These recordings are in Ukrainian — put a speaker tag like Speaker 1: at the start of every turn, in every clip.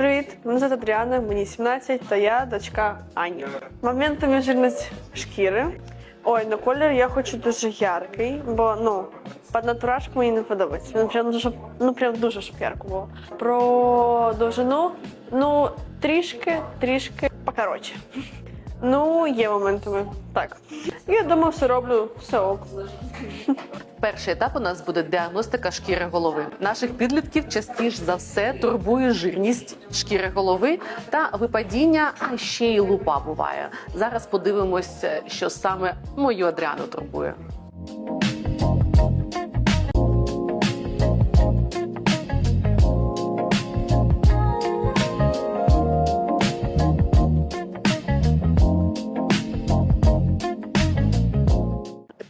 Speaker 1: Привіт, мене звати Адріана, мені 17, та я дочка Ані. Моментами жирність шкіри. Ой, ну колір я хочу дуже яркий, бо ну під натураж мені не подобається. Він прям дуже, ну прям дуже щоб ярко було. Про довжину, ну трішки, трішки покоротше. Ну, є моментами. Так. Я думаю, все роблю, все ок.
Speaker 2: Перший етап у нас буде діагностика шкіри голови. Наших підлітків частіше за все турбує жирність шкіри голови та випадіння, а ще й лупа буває. Зараз подивимось, що саме мою Адріану турбує.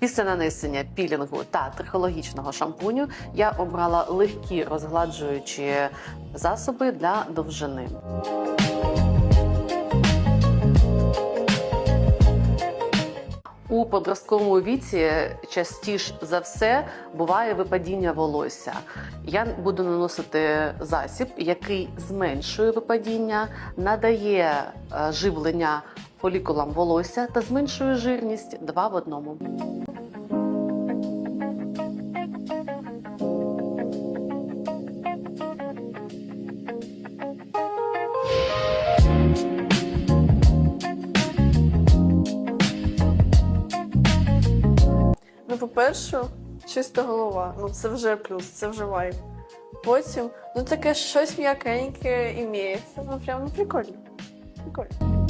Speaker 2: Після нанесення пілінгу та трихологічного шампуню я обрала легкі розгладжуючі засоби для довжини. У подростковому віці частіше за все буває випадіння волосся. Я буду наносити засіб, який зменшує випадіння, надає е, живлення фолікулам волосся та зменшує жирність два в одному.
Speaker 1: по-перше, чиста голова. Ну це вже плюс, це вже вайб. Потім, ну таке щось м'якеньке імеється. Ну прям ну, прикольно. Прикольно.